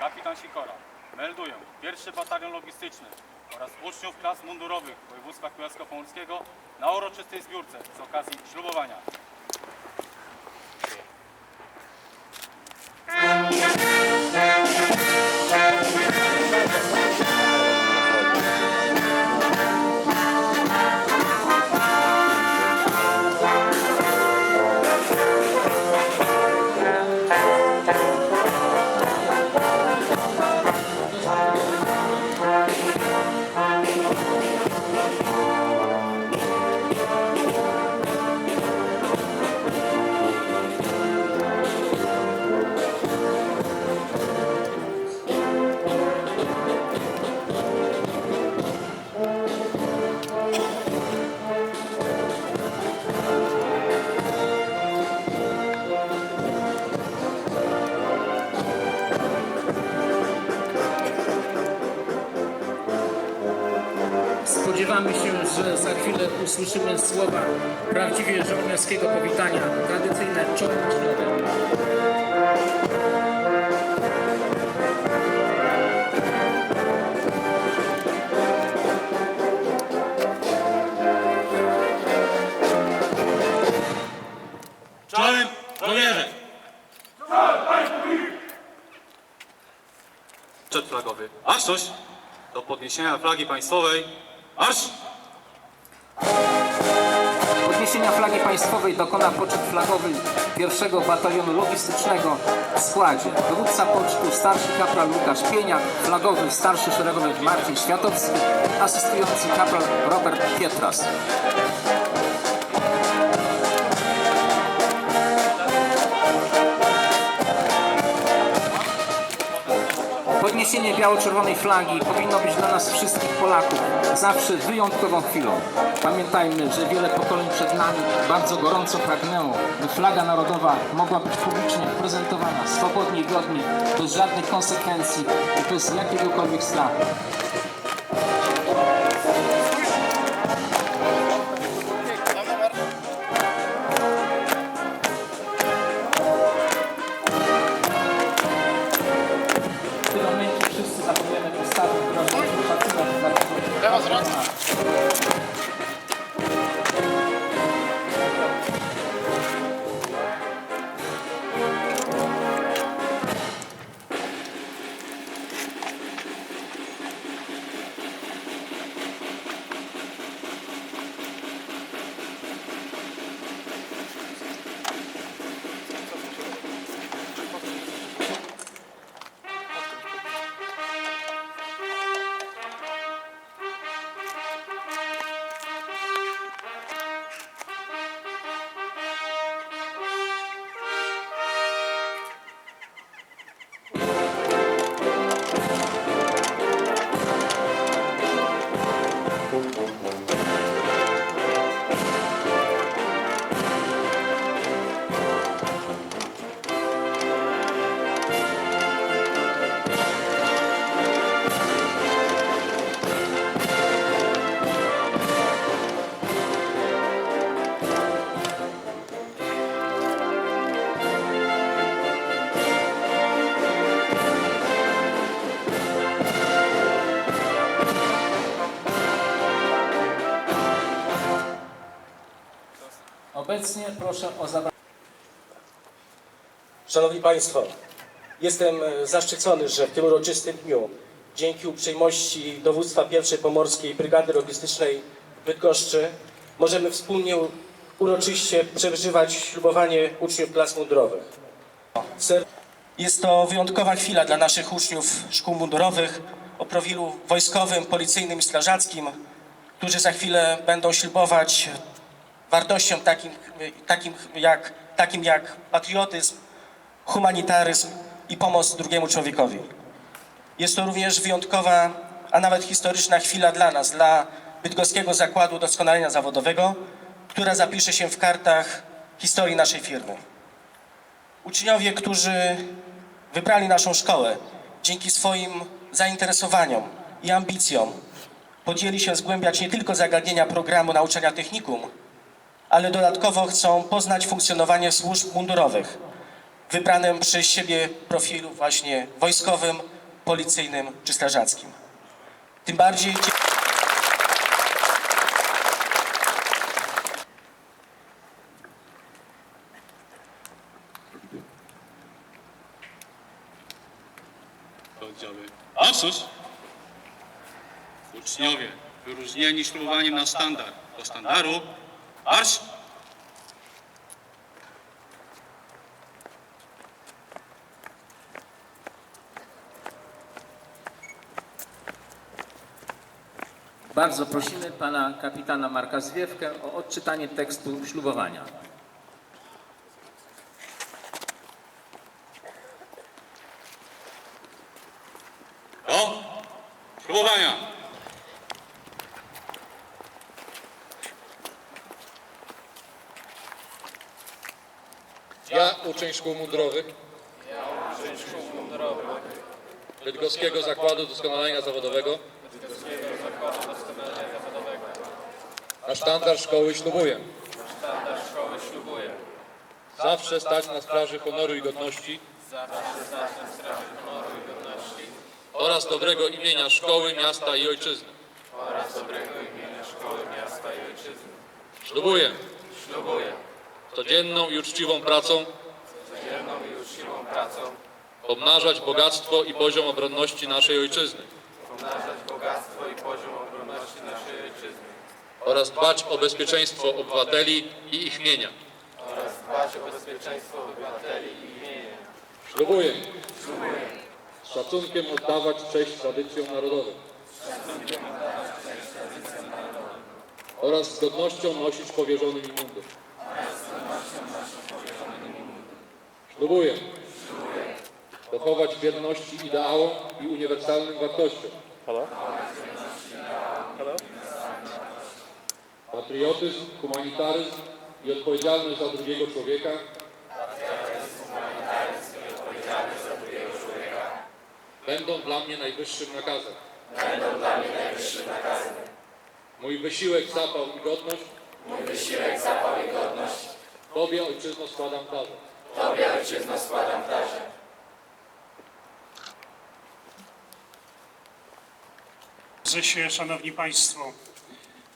kapitan Sikora. Melduję pierwszy batalion logistyczny oraz uczniów klas mundurowych województwa kujawsko-pomorskiego na uroczystej zbiórce z okazji ślubowania. Chwilę usłyszymy słowa prawdziwie żołnierskiego powitania, tradycyjne czołem ślubem. Czołem żołnierze! Przedflagowy. Marsz coś! Do podniesienia flagi państwowej. Marsz! Państwowej dokona poczet flagowy pierwszego batalionu logistycznego w składzie. Dowódca pocztu starszy kapral Łukasz Pieniak, flagowy starszy szeregowy Marcin Światowski, asystujący kapral Robert Pietras. Podniesienie biało-czerwonej flagi powinno być dla nas wszystkich Polaków zawsze wyjątkową chwilą. Pamiętajmy, że wiele pokoleń przed nami bardzo gorąco pragnęło, by flaga narodowa mogła być publicznie prezentowana swobodnie i godnie, bez żadnych konsekwencji i bez jakiegokolwiek strachu. Obecnie proszę o zabranie. Szanowni Państwo, jestem e, zaszczycony, że w tym uroczystym dniu dzięki uprzejmości dowództwa pierwszej Pomorskiej Brygady Logistycznej w Bydgoszczy możemy wspólnie uroczyście przeżywać ślubowanie uczniów klas mundurowych. Jest to wyjątkowa chwila dla naszych uczniów szkół mundurowych o profilu wojskowym, policyjnym i strażackim, którzy za chwilę będą ślubować wartościom takim, takim, jak, takim jak patriotyzm, humanitaryzm i pomoc drugiemu człowiekowi. Jest to również wyjątkowa, a nawet historyczna chwila dla nas, dla Bydgoskiego Zakładu Doskonalenia Zawodowego, która zapisze się w kartach historii naszej firmy. Uczniowie, którzy wybrali naszą szkołę dzięki swoim zainteresowaniom i ambicjom, podjęli się zgłębiać nie tylko zagadnienia programu nauczania technikum, ale dodatkowo chcą poznać funkcjonowanie służb mundurowych wybranym przez siebie profilu właśnie wojskowym policyjnym czy strażackim. Tym bardziej Oddziały. A cóż? Uczniowie, wyróżnieni ślubowaniem na sztandar. Do sztandaru marsz! Bardzo prosimy pana kapitana Marka Zwiewkę o odczytanie tekstu ślubowania. Do ślubowania! Uczeń szkół mundurowych? Bydgoskiego Zakładu Doskonalenia Zawodowego. Na sztandar szkoły ślubuję. Zawsze stać na straży honoru i godności. Oraz dobrego imienia szkoły, miasta i ojczyzny. Ślubuję. Codzienną i uczciwą pracą pomnażać bogactwo i poziom obronności naszej ojczyzny. Oraz dbać o bezpieczeństwo obywateli i ich mienia. Ślubuję. Z szacunkiem oddawać cześć tradycjom narodowym. Oraz z godnością nosić powierzony mi mundur. Ślubuję dochować wierności ideałom i uniwersalnym wartościom. Patriotyzm, humanitaryzm i odpowiedzialność za drugiego człowieka. Będą dla mnie najwyższym nakazem. Mój wysiłek, zapał i godność. Tobie, ojczyzno, składam darze. Prezesie, Szanowni Państwo,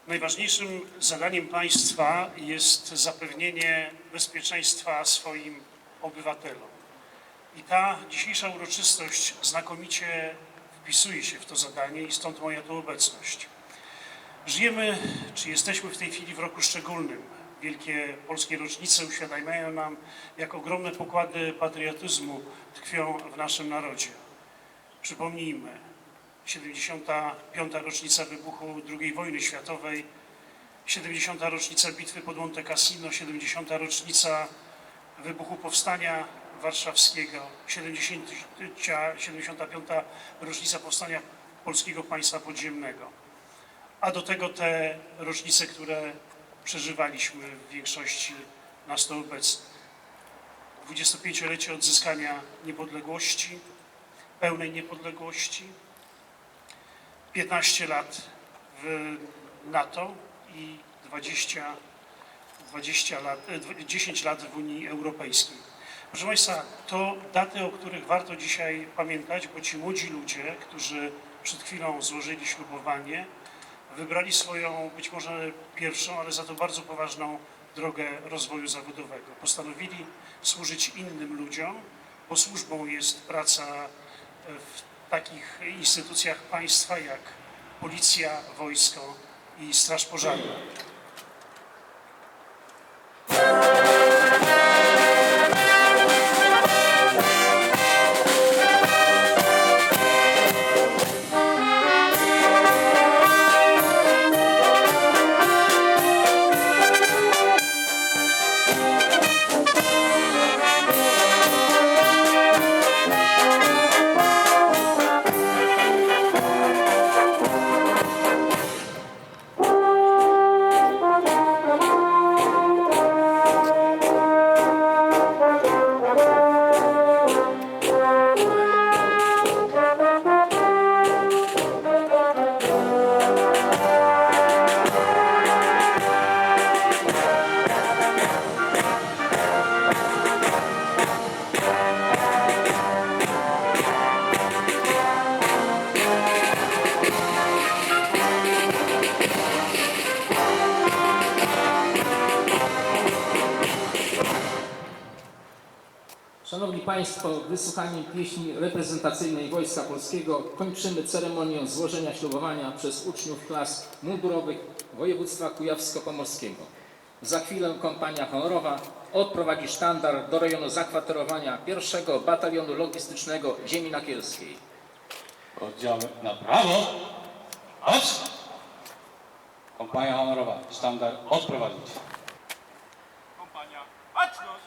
najważniejszym zadaniem państwa jest zapewnienie bezpieczeństwa swoim obywatelom. I ta dzisiejsza uroczystość znakomicie wpisuje się w to zadanie i stąd moja tu obecność. Żyjemy, czy jesteśmy w tej chwili w roku szczególnym. Wielkie polskie rocznice uświadamiają nam, jak ogromne pokłady patriotyzmu tkwią w naszym narodzie. Przypomnijmy, 75. rocznica wybuchu II wojny światowej, 70. rocznica bitwy pod Monte Cassino, 70. rocznica wybuchu Powstania Warszawskiego, 70, 75. rocznica powstania Polskiego Państwa Podziemnego. A do tego te rocznice, które przeżywaliśmy w większości nas tu obecnych. 25-lecie odzyskania niepodległości, pełnej niepodległości, 15 lat w NATO i 20, 20 lat, e, dw- 10 lat w Unii Europejskiej. Proszę Państwa, to daty, o których warto dzisiaj pamiętać, bo ci młodzi ludzie, którzy przed chwilą złożyli ślubowanie, wybrali swoją być może pierwszą, ale za to bardzo poważną drogę rozwoju zawodowego. Postanowili służyć innym ludziom, bo służbą jest praca w takich instytucjach państwa jak policja, wojsko i straż pożarna. Państwo, wysłuchaniem pieśni reprezentacyjnej Wojska Polskiego kończymy ceremonię złożenia ślubowania przez uczniów klas mundurowych województwa kujawsko-pomorskiego. Za chwilę kompania honorowa odprowadzi sztandar do rejonu zakwaterowania pierwszego batalionu logistycznego Ziemi Nakielskiej. Oddziały na prawo. Marsz! Kompania honorowa, sztandar odprowadzić. Kompania, baczność!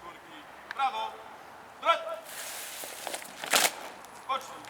Czwórki, prawo, zwrot! Pocznij!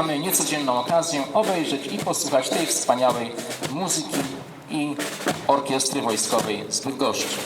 Mamy niecodzienną okazję obejrzeć i posłuchać tej wspaniałej muzyki i orkiestry wojskowej z Bydgoszczy.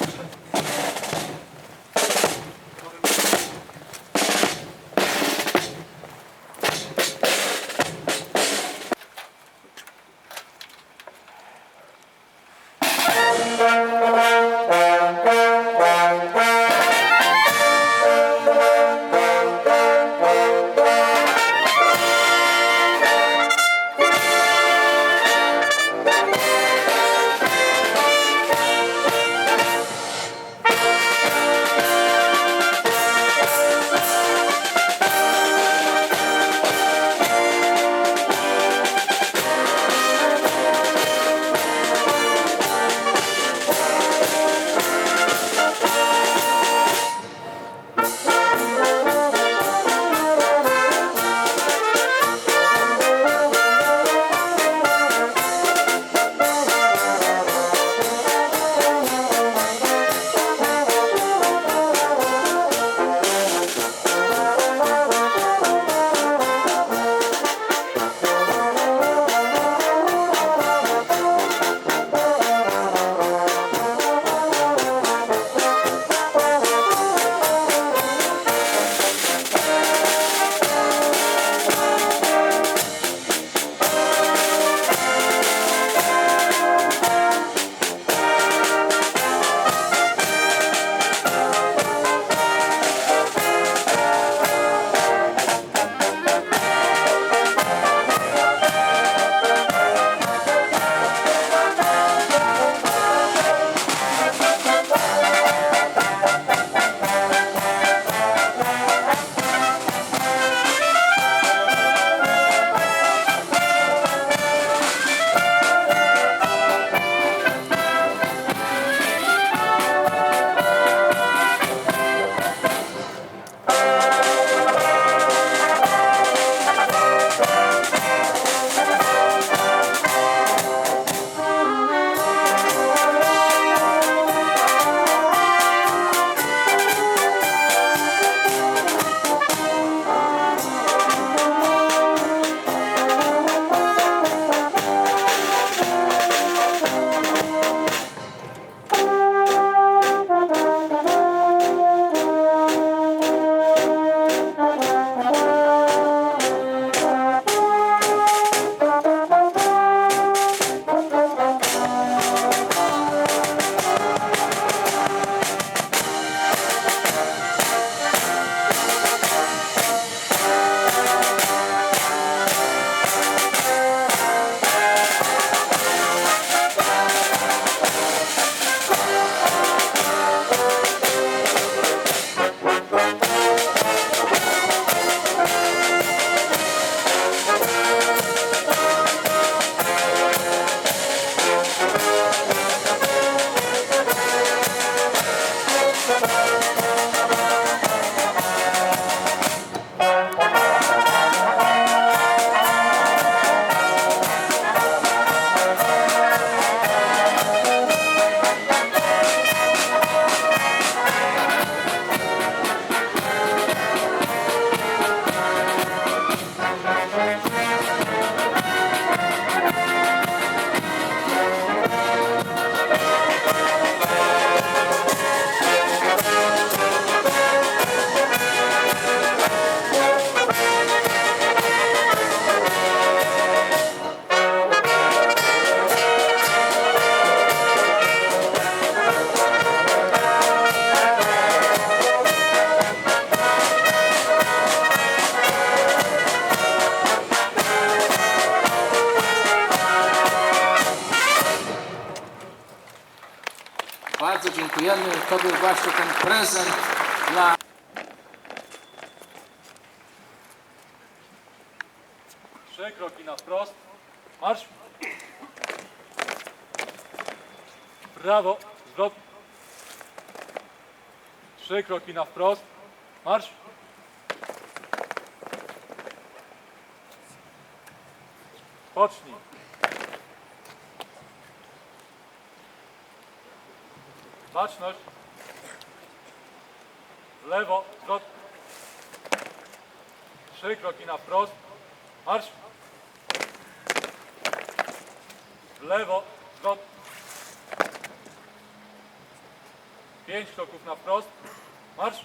To był właśnie ten prezent dla Trzy kroki na wprost. Marsz. Prawo, zwrot. Trzy kroki na wprost. Marsz. Pocznij. Baczność. Lewo, zwrot. Trzy kroki na wprost. Marsz. Lewo, zwrot. Pięć kroków na wprost. Marsz.